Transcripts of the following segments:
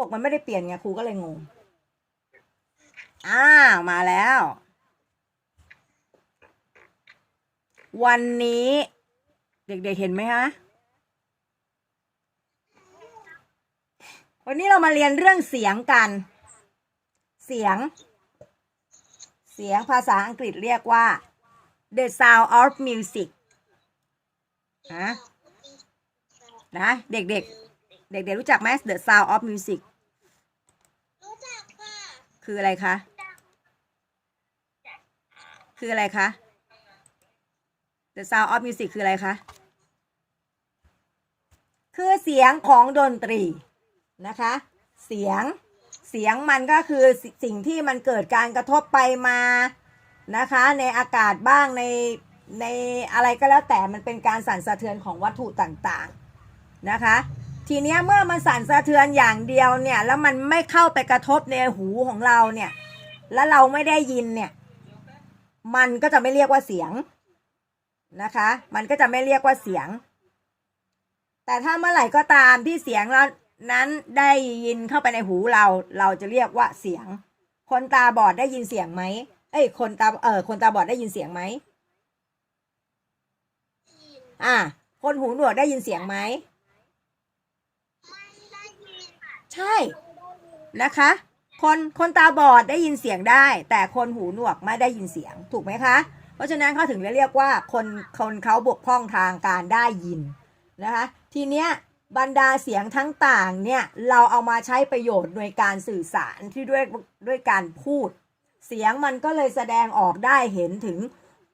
ปกมันไม่ได้เปลี่ยนไงครูก็เลยงง อ้าวมาแล้ว วันนี้ เด็กๆเห็นไหมฮะวันนี้เรามาเรียนเรื่องเสียงกัน เสียง เสียงภาษาอังกฤษเรียกว่า the sound of music นะนะ เด็กๆ เด็กๆ รู้จักไหม the sound of music คืออะไรคะ คืออะไรคะ the sound of music คืออะไรคะ คือเสียงของดนตรีนะคะ เสียง เสียงมันก็คือสิ่งที่มันเกิดการกระทบไปมานะคะ ในอากาศบ้างในในอะไรก็แล้วแต่มันเป็นการสั่นสะเทือนของวัตถุต่างๆนะคะ ทีเนี้ยเมื่อมันสั่นสะเทือนอย่างเดียวเนี่ย แล้วมันไม่เข้าไปกระทบในหูของเราเนี่ย แล้วเราไม่ได้ยินเนี่ย มันก็จะไม่เรียกว่าเสียงนะคะ มันก็จะไม่เรียกว่าเสียง แต่ถ้าเมื่อไหร่ก็ตามที่เสียงเรานั้นได้ยินเข้าไปในหูเรา เราจะเรียกว่าเสียง คนตาบอดได้ยินเสียงไหมเอ้ย คนตา เออคนตาบอดได้ยินเสียงไหม อ่า คนหูหนวกได้ยินเสียงไหมได้ยิน ใช่นะคะ คนคนตาบอดได้ยินเสียงได้ แต่คนหูหนวกไม่ได้ยินเสียงถูกไหมคะ เพราะฉะนั้นเขาถึงเรียกว่าคนคนเขาบกพร่องทางการได้ยินนะคะทีเนี้ยบรรดาเสียงทั้งต่างเนี่ยเราเอามาใช้ประโยชน์ในการสื่อสารที่ด้วยด้วยการพูด เสียงมันก็เลยแสดงออกได้เห็นถึง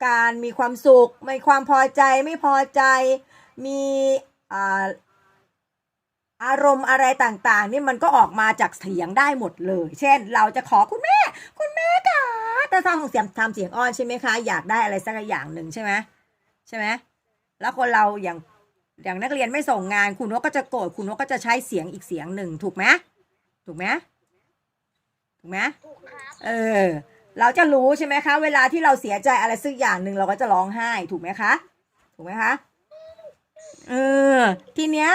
การมีความสุขมีความพอใจไม่พอใจมี อ่าอารมณ์อะไรต่างๆ นี่มันก็ออกมาจากเสียงได้หมดเลย เช่น เราจะขอคุณแม่ คุณแม่ค่ะแต่ทำของเสียงทำเสียงอ้อนใช่ไหมคะ อยากได้อะไรสักอย่างหนึ่งใช่ไหมใช่ไหมแล้วคนเราอย่างอย่างนักเรียนไม่ส่งงานคุณนกก็จะโกรธคุณนกก็จะใช้เสียงอีกเสียงหนึ่งถูกไหมถูกไหมถูกไหมถูกครับเออ เราจะรู้ใช่ไหมคะ เวลาที่เราเสียใจอะไรสักอย่างหนึ่งเราก็จะร้องไห้ถูกไหมคะ ถูกไหมคะ เออ ทีเนี้ย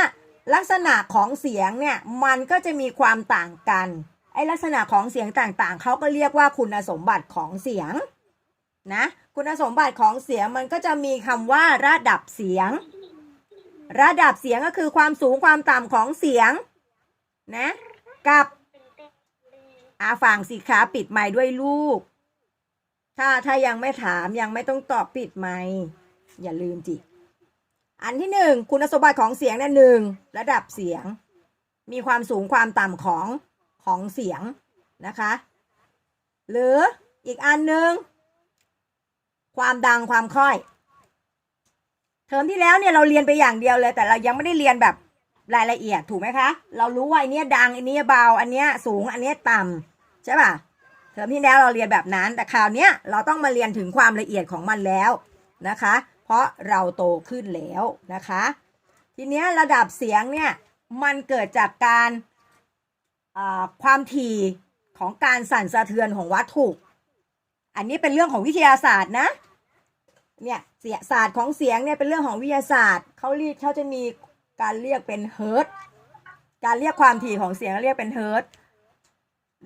ลักษณะของเสียงเนี่ยมันก็จะมีความต่างกัน ไอลักษณะของเสียงต่างๆ เขาก็เรียกว่าคุณสมบัติของเสียงนะคุณสมบัติของเสียงมันก็จะมีคำว่าระดับเสียง ระดับเสียงก็คือความสูงความต่ำของเสียงนะกับอาฟังสิคะปิดไมค์ด้วยลูก ถ้าถ้ายังไม่ถามยังไม่ต้องตอบปิดไมค์อย่าลืมจิ อันที่หนึ่งคุณสมบัติของเสียงเนี่ยหนึ่งระดับเสียง มีความสูงความต่ำของของเสียงนะคะ หรืออีกอันหนึ่งความดังความค่อย เทอมที่แล้วเนี่ยเราเรียนไปอย่างเดียวเลย แต่เรายังไม่ได้เรียนแบบรายละเอียดถูกไหมคะ เรารู้ว่าอันนี้ดังอันนี้เบาอันนี้สูงอันนี้ต่ำใช่ป่ะเทอมที่แล้วเราเรียนแบบนั้น แต่คราวนี้เราต้องมาเรียนถึงความละเอียดของมันแล้วนะคะ เพราะเราโตขึ้นแล้วนะคะ ทีนี้ระดับเสียงเนี่ยมันเกิดจากการความถี่ของการสั่นสะเทือนของวัตถุ อันนี้เป็นเรื่องของวิทยาศาสตร์นะ เนี่ยเสียศาสตร์ของเสียงเนี่ยเป็นเรื่องของวิทยาศาสตร์เขาเรียกเขาจะมีการเรียกเป็นเฮิร์ตการเรียกความถี่ของเสียงเรียกเป็นเฮิร์ต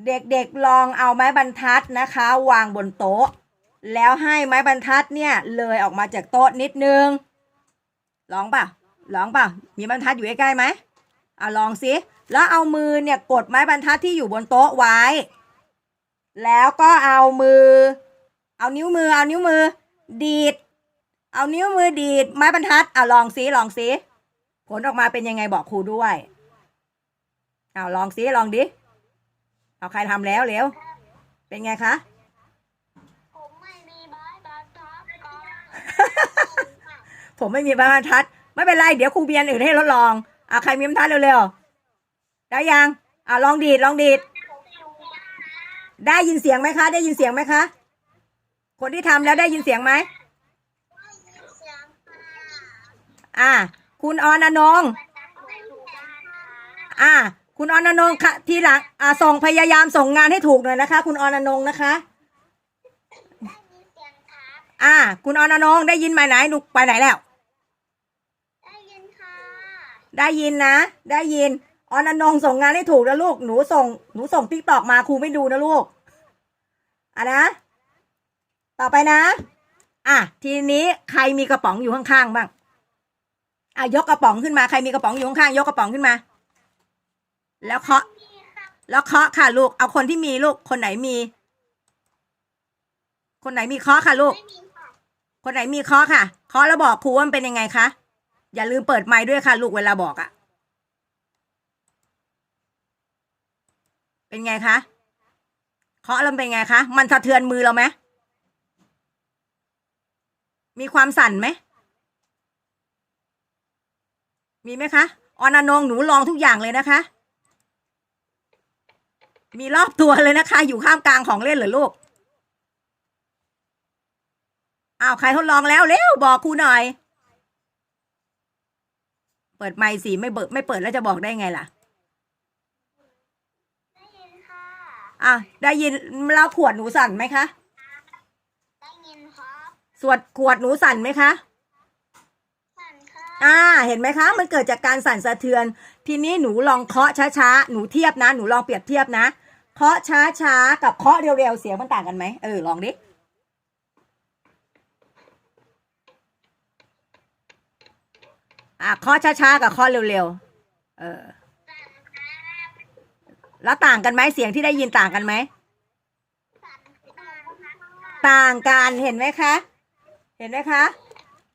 เด็กๆลองเอาไม้บรรทัดนะคะ วางบนโต๊ะ แล้วให้ไม้บรรทัดเนี่ยเลยออกมาจากโต๊ะนิดนึงลองป่ะลองป่ะมีบรรทัดอยู่ใกล้ๆไหมเอาลองสิแล้วเอามือเนี่ยกดไม้บรรทัดที่อยู่บนโต๊ะไว้ แล้วก็เอามือ เอานิ้วมือเอานิ้วมือ ดีด เอานิ้วมือดีด ไม้บรรทัดเอาลองสิลองสิผลออกมาเป็นยังไงบอกครูด้วยเอาลองสิลองดิเอาใครทำแล้วเร็วเป็นไงคะ ผมไม่มีบรรทัด ไม่เป็นไรเดี๋ยวครูเบียนอื่นให้ทดลองอะใครมีบรรทัดเร็วๆได้ยังอะลองดีดลองดีดได้ยินเสียงไหมคะ ได้ยินเสียงไหมคะ คนที่ทำแล้วได้ยินเสียงไหมเสียงค่ะอะคุณออนอนงอะคุณออนอนงค่ะทีหลังอะส่งพยายามส่งงานให้ถูกหน่อยนะคะ คุณออนอนงนะคะ ได้ยินเสียงครับ อะคุณออนอนงได้ยินไหมไหนหนูไปไหนแล้ว ได้ยินค่ะ ได้ยินนะ ได้ยินออนอนงส่งงานให้ถูกนะลูก หนูส่ง หนูส่งติ๊กตอกมาครูไม่ดูนะลูก อะนะ ต่อไปนะ อะ ทีนี้ใครมีกระป๋องอยู่ข้างๆบ้าง อะยกกระป๋องขึ้นมา ใครมีกระป๋องอยู่ข้างๆยกกระป๋องขึ้นมา แล้วเคาะพี่ค่ะแล้วเคาะค่ะลูก เอาคนที่มีลูก คนไหนมี คนไหนมีเคาะค่ะลูก ไม่มี คนไหนมีเคาะค่ะเคาะแล้วบอกครูว่ามันเป็นยังไงคะอย่าลืมเปิดไมค์ด้วยค่ะ ลูกเวลาบอกอะเป็นไงคะเคาะแล้วเป็นไงคะมันสะเทือนมือเราไหมมีความสั่นไหมมีไหมคะออนอนงหนูลองทุกอย่างเลยนะคะ มีรอบตัวเลยนะคะ อยู่ข้ามกลางของเล่นเหรอลูก อ้าวใครทดลองแล้วเร็วบอกครูหน่อย เปิดไมค์สิไม่เบิดไม่เปิดแล้วจะบอกได้ไงล่ะได้ยินค่ะอะได้ยินแล้วขวดหนูสั่นไหมคะได้ยินครับสวดขวดหนูสั่นไหมคะสั่นค่ะอ่า เห็นไหมคะ มันเกิดจากการสั่นสะเทือน ทีนี้หนูลองเคาะช้าๆหนูเทียบนะ หนูลองเปรียบเทียบนะเคาะช้าๆกับเคาะเร็วๆเสียงมันต่างกันไหมเออลองดิ อะเคาะช้าๆกับเคาะเร็วๆ เออ แล้วต่างกันไหมเสียงที่ได้ยินต่างกันไหม ต่างกันเห็นไหมคะ เห็นไหมคะ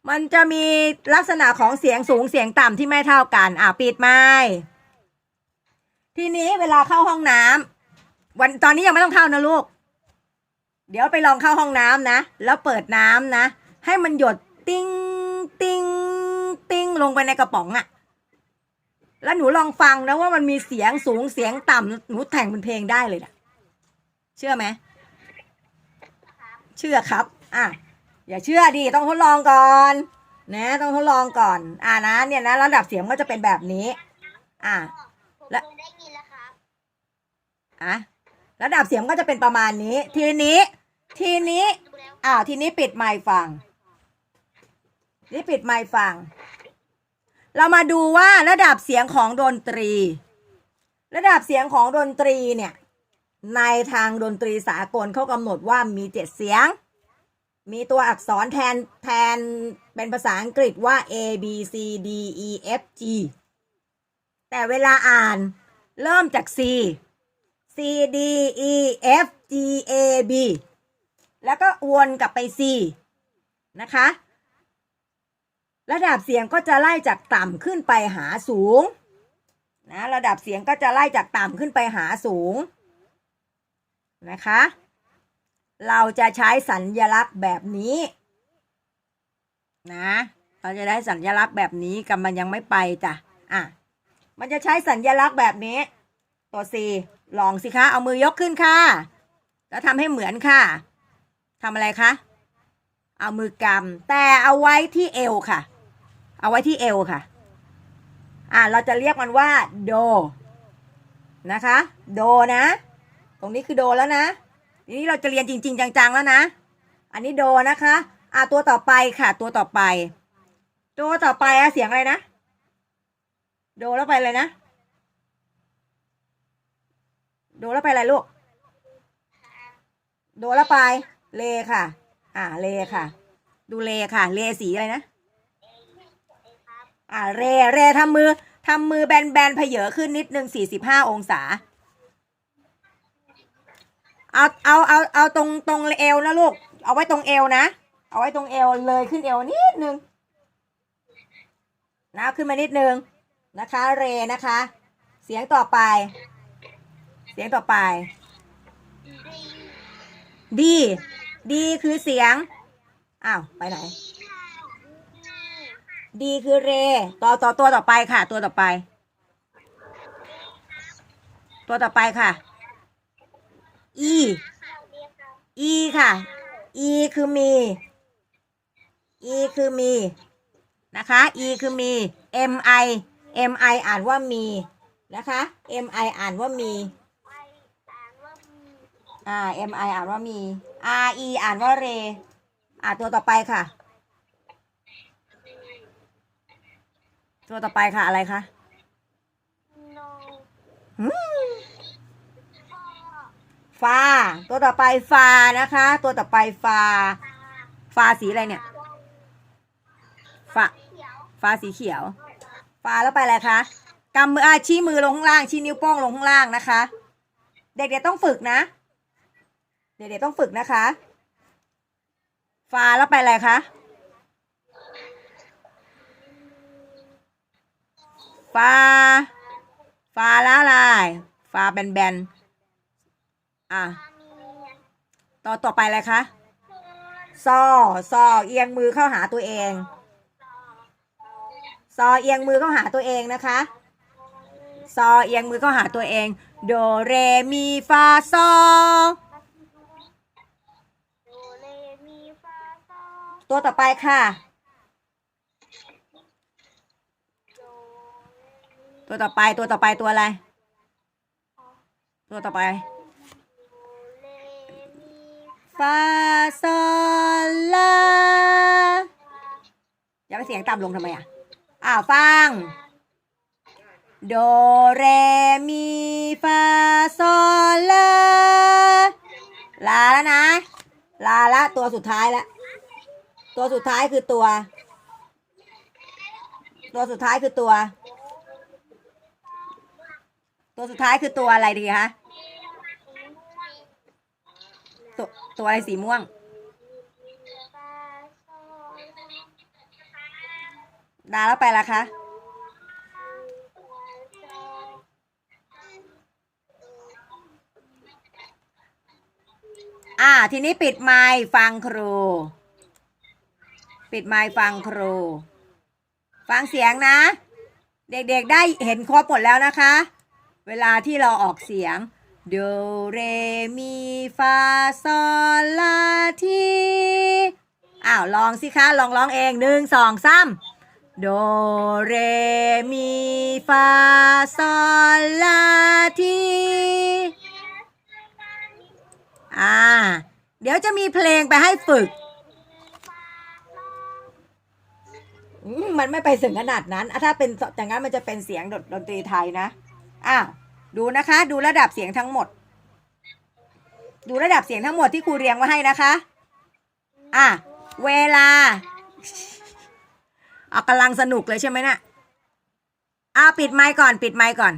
มันจะมีลักษณะของเสียงสูงเสียงต่ำที่ไม่เท่ากัน อะปิดไม้ทีนี้เวลาเข้าห้องน้ำวันตอนนี้ยังไม่ต้องเข้านะลูก เดี๋ยวไปลองเข้าห้องน้ำนะ แล้วเปิดน้ำนะ ให้มันหยดติ้งติ้งติ้ง ลงไปในกระป๋องอะแล้วหนูลองฟังนะว่ามันมีเสียงสูงเสียงต่ำหนูแต่งเป็นเพลงได้เลยนะเชื่อไหมเชื่อครับ อะ อย่าเชื่อดิต้องทดลองก่อน นะ ต้องทดลองก่อน อ่านะ เนี่ยนะระดับเสียงก็จะเป็นแบบนี้ อะผมและคงได้ยินแล้วครับอะระดับเสียงก็จะเป็นประมาณนี้ ทีนี้ ทีนี้ดูแล้วอ้าวทีนี้ปิดไมค์ฟัง นี่ปิดไมค์ฟัง เรามาดูว่าระดับเสียงของดนตรี ระดับเสียงของดนตรีเนี่ยในทางดนตรีสากลเขากำหนดว่ามีเจ็ดเสียง มีตัวอักษรแทนแทนเป็นภาษาอังกฤษว่า A B C D E F G แต่เวลาอ่านเริ่มจาก C C D E F G A B แล้วก็วนกลับไป C นะคะ ระดับเสียงก็จะไล่จากต่ำขึ้นไปหาสูงนะระดับเสียงก็จะไล่จากต่ำขึ้นไปหาสูงนะคะ เราจะใช้สัญญลักษณ์แบบนี้นะเราจะได้สัญลักษณ์แบบนี้กับมันยังไม่ไปจ้ะอะมันจะใช้สัญญลักษณ์แบบนี้ ตัว C ลองสิคะ เอามือยกขึ้นค่ะ แล้วทำให้เหมือนค่ะทำอะไรคะ เอามือกำแต่เอาไว้ที่เอวค่ะ เอาไว้ที่เอวค่ะ อ่าเราจะเรียกมันว่าโด นะคะ โดนะ ตรงนี้คือโดแล้วนะทีนี้เราจะเรียนจริง ๆ จัง ๆ แล้วนะ อันนี้โดนะคะ อ่าตัวต่อไปค่ะ ตัวต่อไป ตัวต่อไปอะเสียงอะไรนะ โดแล้วไปเลยนะ โดแล้วไปอะไรลูก โดแล้วไป เลค่ะ อ่าเลค่ะ ดูเลค่ะ เลสีอะไรนะ อ่าเรเรทำมือทำมือแบนๆเพเยอขึ้นนิดนึงสี่สิบห้าองศา เอาเอาเอาเอาตรงตรงเอวนะลูก เอาไว้ตรงเอวนะ เอาไว้ตรงเอวเลยขึ้นเอวนิดนึงนะขึ้นมานิดนึงนะคะ เรนะคะ เสียงต่อไป เสียงต่อไป ดี ดีคือเสียง อ้าว ไปไหน ดีคือเร ต่อต่อตัวต่อไปค่ะ ตัวต่อไป ตัวต่อไปค่ะ e e ค่ะ e คือมี e คือมี นะคะ e คือมี m i m i อ่านว่ามี นะคะ m i อ่านว่ามี อ่า m i อ่านว่ามี r e อ่านว่าเร อ่าตัวต่อไปค่ะ ตัวต่อไปค่ะอะไรคะโนหืมพ่อฟาตัวต่อไปฟานะคะ ตัวต่อไปฟาฟาสีอะไรเนี่ยฟาเขียวฟ้าสีเขียวฟ้าแล้วไปอะไรคะกำมืออาชี้มือลงข้างล่างชี้นิ้วโป้งลงข้างล่างนะคะ เด็กๆต้องฝึกนะ เด็กๆต้องฝึกนะคะฟ้าแล้วไปอะไรคะ ฟ้าฟ้าแล้วอะไรฟ้าแบนๆ อะปลาเมียต่อต่อไปอะไรคะเสือซอซอเอียงมือเข้าหาตัวเอง ซอเอียงมือเข้าหาตัวเองนะคะ ซอเอียงมือเข้าหาตัวเอง โดเรมีฟาซอโดเรมีฟาโซตัวต่อไปค่ะ โดเรมี ตัวต่อไปตัวต่อไปตัวอะไร ตัวต่อไปฟาซอลาอย่าไปเสียงต่ำลงทำไมอะอ้าวฟัง โดเรมีฟาซอลาลาแล้วนะ ลาละตัวสุดท้ายละ ตัวสุดท้ายคือตัว ตัวสุดท้ายคือตัว ตัวสุดท้ายคือตัวอะไรดีคะตัวตัวอะไรสีม่วงฟาโซลาแล้วไปละคะอ่า ทีนี้ปิดไมค์ฟังครู ปิดไมค์ฟังครู ฟังเสียงนะ เด็กๆได้เห็นครบหมดแล้วนะคะ เวลาที่เราออกเสียงโดเรมีฟาซอลาทีอ้าวลองสิคะลองร้องเองหนึ่งสองสามโดเรมีฟาซอลาทีอ่า เดี๋ยวจะมีเพลงไปให้ฝึก มันไม่ไปถึงขนาดนั้นอะถ้าเป็นอย่างนั้นมันจะเป็นเสียงดนตรีไทยนะ อ้าว ดูนะคะ ดูระดับเสียงทั้งหมด ดูระดับเสียงทั้งหมดที่ครูเรียงไว้ให้นะคะ อะ เวลาออกกำลังสนุกเลยใช่ไหมนะ่ะอะปิดไมค์ก่อนปิดไมค์ก่อน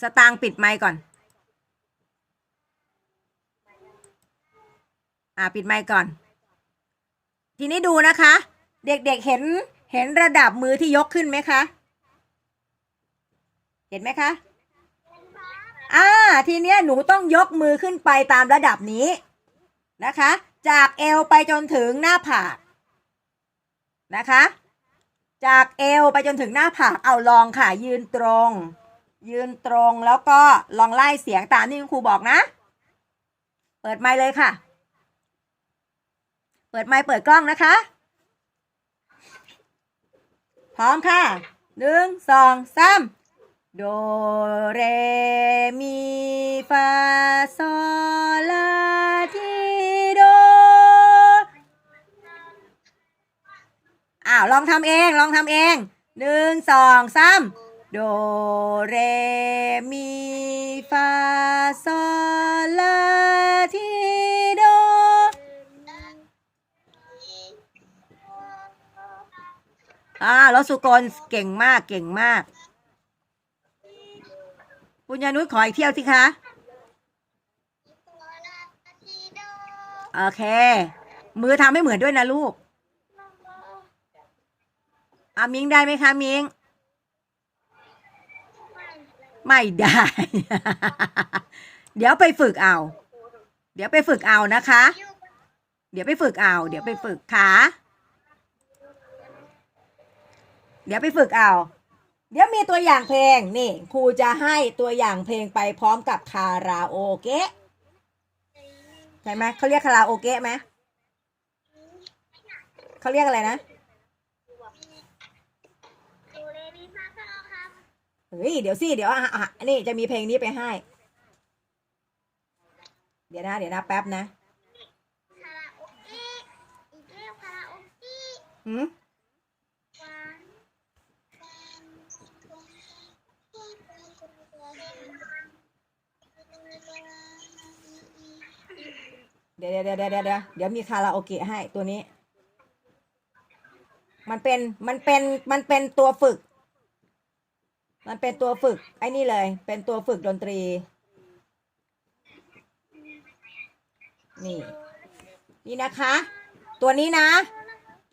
สตางค์ปิดไมค์ก่อน อะปิดไมค์ก่อน ทีนี้ดูนะคะ เด็กๆเห็นเห็นระดับมือที่ยกขึ้นไหมคะ เห็นไหมคะ อ่า ทีเนี้ยหนูต้องยกมือขึ้นไปตามระดับนี้นะคะ จากเอวไปจนถึงหน้าผากนะคะ จากเอวไปจนถึงหน้าผากเอาลองค่ะ ยืนตรง ยืนตรงแล้วก็ลองไล่เสียงตามที่คุณครูบอกนะ เปิดไมค์เลยค่ะ เปิดไมค์เปิดกล้องนะคะ พร้อมค่ะหนึ่งสองสาม โดเรมีฟาโซลาทีโด อ้าว ลองทำเอง ลองทำเอง หนึ่งสองสามโดเรมีฟาโซลาทีโด อ่าแล้วสุกรเก่งมาก เก่งมาก ปุญญานุชขออีกเที่ยวสิคะตัวลาทีโดโอเค มือทำให้เหมือนด้วยนะลูกอามิงได้ไหมคะมิงไม่ได้ เดี๋ยวไปฝึกเอา เดี๋ยวไปฝึกเอานะคะ เดี๋ยวไปฝึกเอา เดี๋ยวไปฝึกขา เดี๋ยวไปฝึกเอา เดี๋ยวมีตัวอย่างเพลงนี่ครูจะให้ตัวอย่างเพลงไปพร้อมกับคาราโอเกะใช่ไหมเขาเรียกคาราโอเกะไหมเขาเรียกอะไรนะโดเรมีฟาโซครับเฮ้ยเดี๋ยวสิเดี๋ยวอะอะนี่จะมีเพลงนี้ไปให้ เดี๋ยวนะ เดี๋ยวนะแป๊บนะคาราโอเกะอีกแล้วคาราโอเกะหืม เดี๋ยวเดี๋ยวเดี๋ยวเดี๋ยวเดี๋ยวเดี๋ยวมีคาราโอเกะให้ตัวนี้ มันเป็นมันเป็นมันเป็นตัวฝึก มันเป็นตัวฝึก ไอ้นี่เลย เป็นตัวฝึกดนตรี นี่ นี่นะคะ ตัวนี้นะ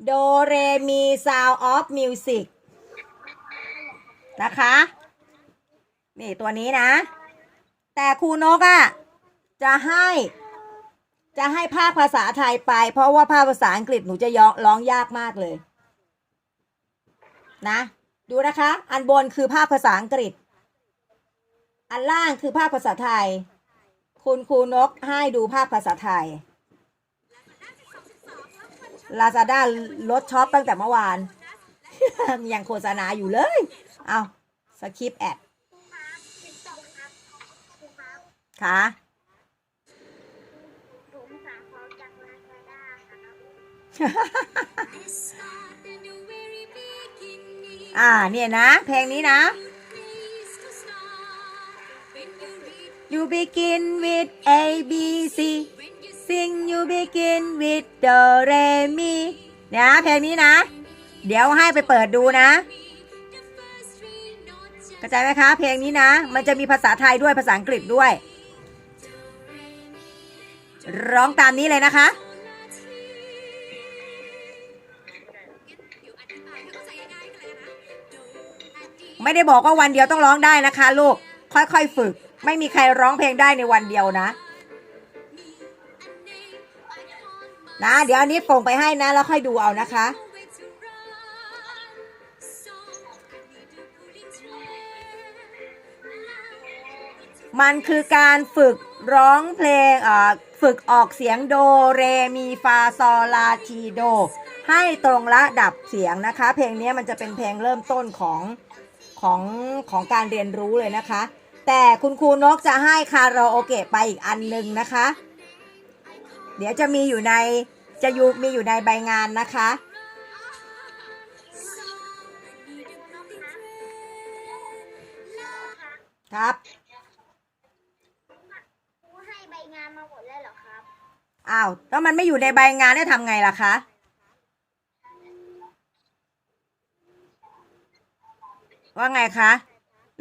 โดเรมีซาวออฟมิวสิกนะคะ นี่ตัวนี้นะ แต่ครูนกอะ่ะ จะให้ จะให้ภาคภาษาไทยไป เพราะว่าภาคภาษาอังกฤษหนูจะยองร้องยากมากเลย นะ ดูนะคะ อันบนคือภาคภาษาอังกฤษ อันล่างคือภาคภาษาไทย คุณครูนกให้ดูภาคภาษาไทยลาซาด้าลดช็อปตั้งแต่เมื่อวาน ยังโฆษณาอยู่เลย เอาสคริปแอดค่ะ อ่าเนี่ยนะ เพลงนี้นะ You begin with A B C Sing you begin with Do Re Mi นะเพลงนี้นะ เดี๋ยวให้ไปเปิดดูนะเข้าใจไหมคะ เพลงนี้นะ มันจะมีภาษาไทยด้วยภาษาอังกฤษด้วย ร้องตามนี้เลยนะคะ ไม่ได้บอกว่าวันเดียวต้องร้องได้นะคะ ลูก ค่อยๆฝึก ไม่มีใครร้องเพลงได้ในวันเดียวนะ นะ เดี๋ยวอันนี้ส่งไปให้นะ แล้วค่อยดูเอานะคะ มันคือการฝึกร้องเพลงเอ่อฝึกออกเสียงโดเรมีฟาซอลาทีโด ให้ตรงระดับเสียงนะคะ เพลงนี้มันจะเป็นเพลงเริ่มต้นของ ของของการเรียนรู้เลยนะคะ แต่คุณครูนกจะให้คาราโอเกะไปอีกอันหนึ่งนะคะ เดี๋ยวจะมีอยู่ในจะอยู่มีอยู่ในใบงานนะคะครับครูให้ใบงานมาหมดแล้วเหรอครับ อ้าว แล้วมันไม่อยู่ในใบงานได้ทำไงล่ะคะ ว่าไงคะ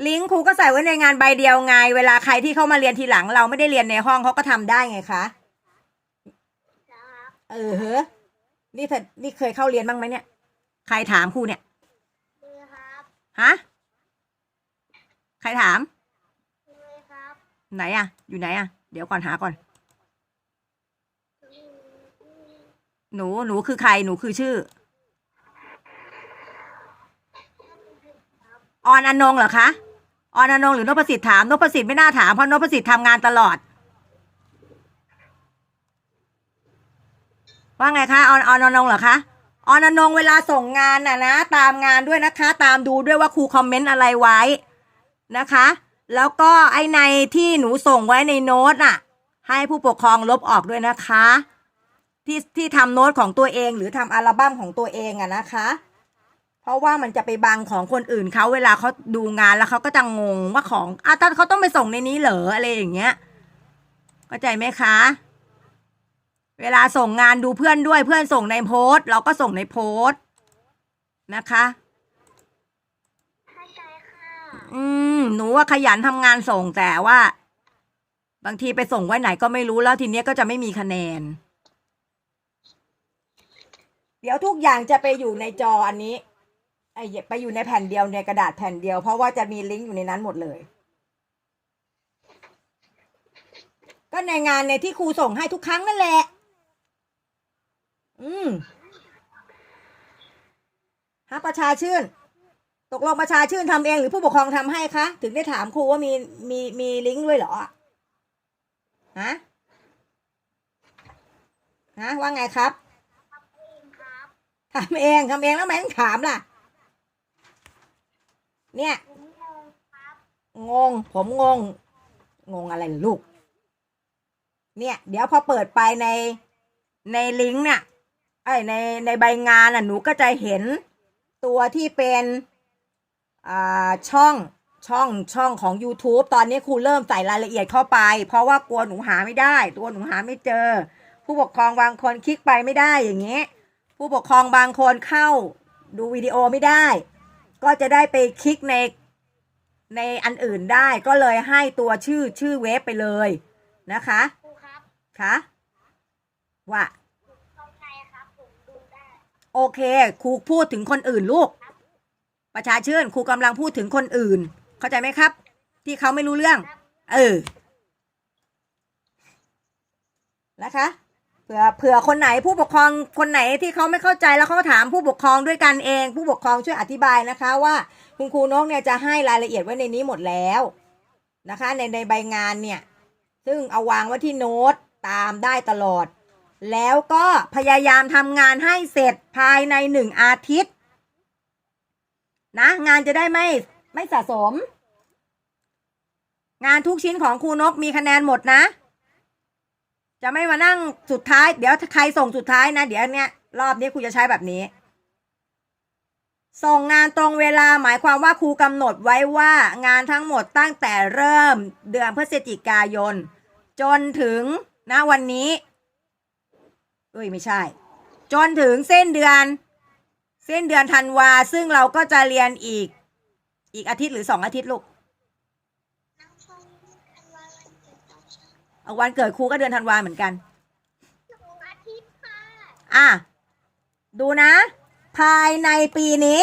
ลิงก์ครูก็ใส่ไว้ในงานใบเดียวไง เวลาใครที่เข้ามาเรียนทีหลัง เราไม่ได้เรียนในห้องเขาก็ทำได้ไงคะครับเออเฮ้นี่เธอนี่เคยเข้าเรียนบ้างไหมเนี่ย ใครถามครูเนี่ยเลยครับฮะ ใครถามเลยครับไหนอะอยู่ไหนอะเดี๋ยวก่อนหาก่อน หนู หนูคือใคร หนูคือชื่อ ออนอนงเหรอคะออนอนงหรือนพสิทธิ์ถามนพสิทธิ์ไม่น่าถามเพราะนพสิทธิ์ทำงานตลอด ว่าไงคะออนออนอนงเหรอคะออนอนงเวลาส่งงานน่ะนะ ตามงานด้วยนะคะ ตามดูด้วยว่าครูคอมเมนต์อะไรไว้นะคะ แล้วก็ไอในที่หนูส่งไว้ในโน้ตน่ะ ให้ผู้ปกครองลบออกด้วยนะคะ ที่ที่ทำโน้ตของตัวเองหรือทำอัลบั้มของตัวเองอะนะคะ เพราะว่ามันจะไปบังของคนอื่นเขาเวลาเขาดูงานแล้วเขาก็จะงงว่าของอะแต่เขาต้องไปส่งในนี้เหรออะไรอย่างเงี้ยเข้าใจไหมคะ เวลาส่งงานดูเพื่อนด้วยเพื่อนส่งในโพสต์เราก็ส่งในโพสต์นะคะเข้าใจค่ะอืมหนูว่าขยันทำงานส่งแต่ว่า บางทีไปส่งไว้ไหนก็ไม่รู้แล้วทีเนี้ยก็จะไม่มีคะแนน เดี๋ยวทุกอย่างจะไปอยู่ในจออันนี้ ไปอยู่ในแผ่นเดียวในกระดาษแผ่นเดียว เพราะว่าจะมีลิงก์อยู่ในนั้นหมดเลย ก็ในงานในที่ครูส่งให้ทุกครั้งนั่นแหละ อืมฮะประชาชื่น ตกลงประชาชื่นทำเองหรือผู้ปกครองทำให้คะ ถึงได้ถามครูว่ามีมีมีลิงก์ด้วยเหรอฮะฮะว่าไงครับเองครับทำเองทำเองแล้วทำไมต้องถามล่ะ เนี่ย งง ผมงง งงอะไรลูก เนี่ย เดี๋ยวพอเปิดไปในในลิงก์เนี่ยไอในในใบงานอะหนูก็จะเห็นตัวที่เป็นอ่าช่องช่องช่องของ YouTube ตอนนี้ครูเริ่มใส่รายละเอียดเข้าไป เพราะว่ากลัวหนูหาไม่ได้ ตัวหนูหาไม่เจอ ผู้ปกครองบางคนคลิกไปไม่ได้อย่างเงี้ยผู้ปกครองบางคนเข้าดูวิดีโอไม่ได้ ก็จะได้ไปคลิกในในอันอื่นได้ก็เลยให้ตัวชื่อชื่อเว็บไปเลยนะคะครูครับคะว่าเข้าใจครับผมดูได้โอเคครูพูดถึงคนอื่นลูก ประชาชื่นครูกำลังพูดถึงคนอื่น เข้าใจไหมครับ ที่เขาไม่รู้เรื่อง เออนะคะ เผื่อเผื่อคนไหนผู้ปกครองคนไหนที่เขาไม่เข้าใจแล้วเขาถามผู้ปกครองด้วยกันเอง ผู้ปกครองช่วยอธิบายนะคะว่า คุณครูนกเนี่ยจะให้รายละเอียดไว้ในนี้หมดแล้วนะคะ ในในใบงานเนี่ย ซึ่งเอาวางไว้ที่โน้ตตามได้ตลอด แล้วก็พยายามทำงานให้เสร็จภายในหนึ่งอาทิตย์ นะ งานจะได้ไม่ไม่สะสม งานทุกชิ้นของครูนกมีคะแนนหมดนะ จะไม่มานั่งสุดท้าย เดี๋ยวใครส่งสุดท้ายนะ เดี๋ยวเนี้ยรอบนี้ครูจะใช้แบบนี้ ส่งงานตรงเวลาหมายความว่าครูกำหนดไว้ว่างานทั้งหมดตั้งแต่เริ่มเดือนพฤศจิกายน จนถึงนะวันนี้เอ้ยไม่ใช่ จนถึงเส้นเดือน เส้นเดือนธันวาซึ่งเราก็จะเรียนอีก อีกอาทิตย์หรือสองอาทิตย์ลูก เอาวันเกิดครูก็เดือนธันวาเหมือนกันหนูอาทิตย์ค่ะอะ ดูนะ ภายในปีนี้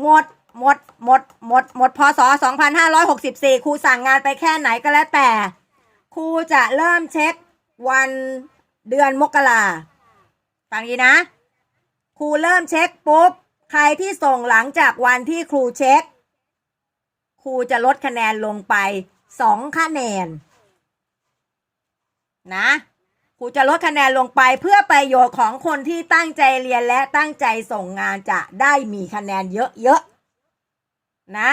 หมด หมด หมด หมด หมด พศ 2564 ครูสั่งงานไปแค่ไหนก็แล้วแต่ ครูจะเริ่มเช็ควันเดือนมกราฟังดีนะ ครูเริ่มเช็คปุ๊บ ใครที่ส่งหลังจากวันที่ครูเช็ค ครูจะลดคะแนนลงไปสองคะแนน นะครูจะลดคะแนนลงไปเพื่อประโยชน์ของคนที่ตั้งใจเรียนและตั้งใจส่งงานจะได้มีคะแนนเยอะๆนะ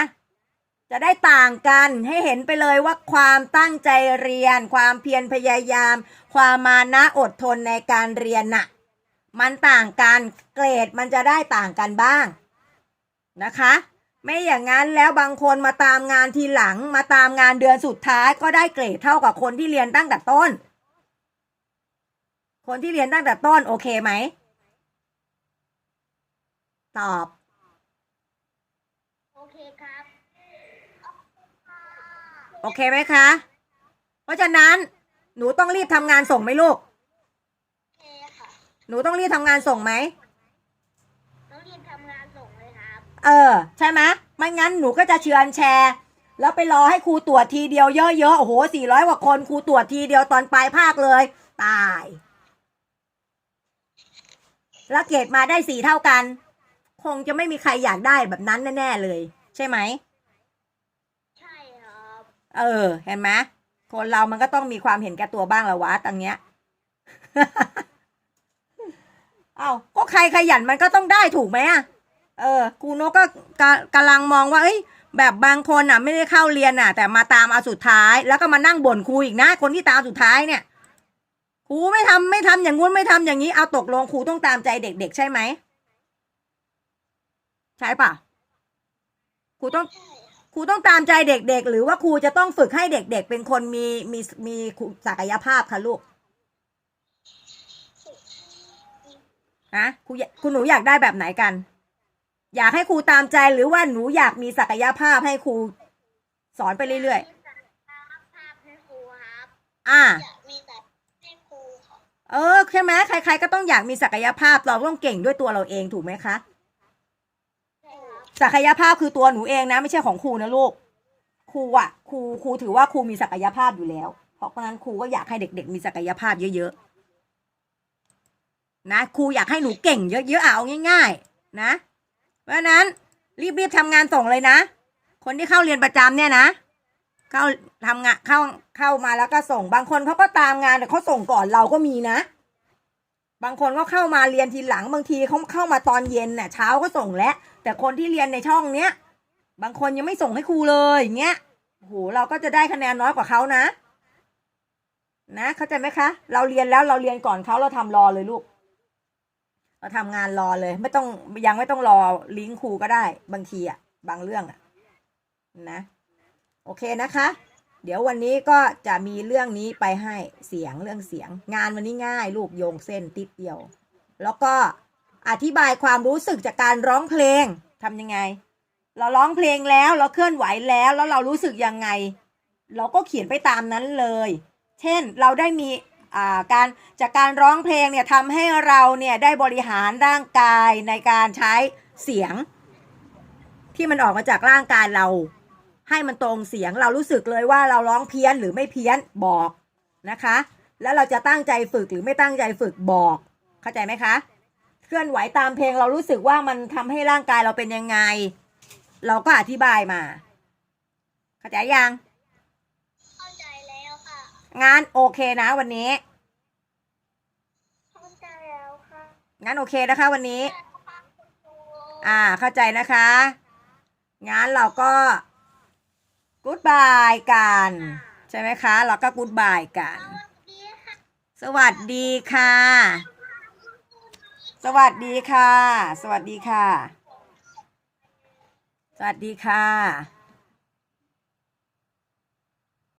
จะได้ต่างกันให้เห็นไปเลยว่าความตั้งใจเรียน ความเพียรพยายาม ความมานะอดทนในการเรียนน่ะ มันต่างกันเกรดมันจะได้ต่างกันบ้างนะคะ ไม่อย่างนั้นแล้วบางคนมาตามงานทีหลังมาตามงานเดือนสุดท้ายก็ได้เกรดเท่ากับคนที่เรียนตั้งแต่ต้น คนที่เรียนตั้งแต่ต้นโอเคไหม ตอบ โอเคครับ โอเคไหมคะ เพราะฉะนั้นหนูต้องรีบทำงานส่งไหมลูก โอเคค่ะ หนูต้องรีบทำงานส่งไหมน้องเรียนทำงานส่งเลยครับ เออ ใช่ไหมไม่งั้นหนูก็จะเชือนแชร์ แล้วไปรอให้ครูตรวจทีเดียวเยอะๆ โอ้โหสี่ร้อยกว่าคนครูตรวจทีเดียวตอนปลายภาคเลย ตาย แล้วเกรดมาได้สี่เท่ากัน คงจะไม่มีใครอยากได้แบบนั้นแน่ๆเลย ใช่ไหม ใช่ครับ เออ เห็นไหมคนเรามันก็ต้องมีความเห็นแก่ตัวบ้างละวะตังเนี้ย เอาก็ใครขยันมันก็ต้องได้ถูกไหมอะ เออครูโนกก็กะกำลังมองว่า เอ้ย แบบบางคนอะ ไม่ได้เข้าเรียนอะ แต่มาตามเอาสุดท้าย แล้วก็มานั่งบ่นครูอีกนะ คนที่ตามสุดท้ายเนี่ยค รูไม่ทำไม่ทำอย่างงู้นไม่ทำอย่างนี้เอาตกลงครูต้องตามใจเด็ก ๆ ใช่ไหมใช่ปะครูต้องใช่ค่ะครูต้องตามใจเด็ก ๆ หรือว่าครูจะต้องฝึกให้เด็ก ๆ เป็นคนมีมีมีศักยภาพคะลูกนะครูอยากคุณหนูอยากได้แบบไหนกัน อยากให้ครูตามใจหรือว่าหนูอยากมีศักยภาพให้ครูสอนไปเรื่อยมีศักยภาพให้ครูครับๆอ่า อยากมีแต่ให้ครูค่ะ เออใช่ไหมใคร ๆ ก็ต้องอยากมีศักยภาพเราต้องเก่งด้วยตัวเราเองถูกไหมคะศักยภาพคือตัวหนูเองนะ ไม่ใช่ของครูนะลูกครูอะครูครูถือว่าครูมีศักยภาพอยู่แล้ว เพราะฉะนั้นครูก็อยากให้เด็ก ๆ มีศักยภาพเยอะๆนะครูอยากให้หนูเก่งเยอะๆเอาง่าย ๆ นะ เพราะฉะนั้นรีบๆทำงานส่งเลยนะ คนที่เข้าเรียนประจำเนี่ยนะ เข้าทำงานเข้าเข้ามาแล้วก็ส่ง บางคนเขาก็ตามงานแต่เขาส่งก่อนเราก็มีนะ บางคนก็เข้ามาเรียนทีหลังบางทีเขาเข้ามาตอนเย็นน่ะเช้าก็ส่งแล้ว แต่คนที่เรียนในช่องเนี้ยบางคนยังไม่ส่งให้ครูเลยอย่างเงี้ยโหเราก็จะได้คะแนนน้อยกว่าเขานะ นะเข้าใจไหมคะ เราเรียนแล้วเราเรียนก่อนเขาเราทำรอเลยลูก เราทำงานรอเลย ไม่ต้องยังไม่ต้องรอลิงก์ครูก็ได้ บางทีอะบางเรื่องอะนะ โอเคนะคะ เดี๋ยววันนี้ก็จะมีเรื่องนี้ไปให้เสียงเรื่องเสียง งานวันนี้ง่ายลูกโยงเส้นติดเดียว แล้วก็อธิบายความรู้สึกจากการร้องเพลงทำยังไง เราร้องเพลงแล้วเราเคลื่อนไหวแล้วแล้วเรารู้สึกยังไง เราก็เขียนไปตามนั้นเลย เช่นเราได้มีอ่าการจากการร้องเพลงเนี่ยทำให้เราเนี่ยได้บริหารร่างกายในการใช้เสียง ที่มันออกมาจากร่างกายเรา ให้มันตรงเสียงเรารู้สึกเลยว่าเราร้องเพี้ยนหรือไม่เพี้ยนบอกนะคะ แล้วเราจะตั้งใจฝึกหรือไม่ตั้งใจฝึกบอก เข้าใจไหมคะ เคลื่อนไหวตามเพลงเรารู้สึกว่ามันทำให้ร่างกายเราเป็นยังไง เราก็อธิบายมา เข้าใจยังเข้าใจแล้วค่ะงานโอเคนะวันนี้เข้าใจแล้วค่ะงั้นโอเคนะคะ วันนี้แต่ค่ะคุณครูอ่าเข้าใจนะคะงั้นเราก็ กู๊ดบายกัน ใช่ไหมคะเราก็กู๊ดบายกัน สวัสดีค่ะ สวัสดีค่ะ สวัสดีค่ะ สวัสดีค่ะสวัสดีค่ะ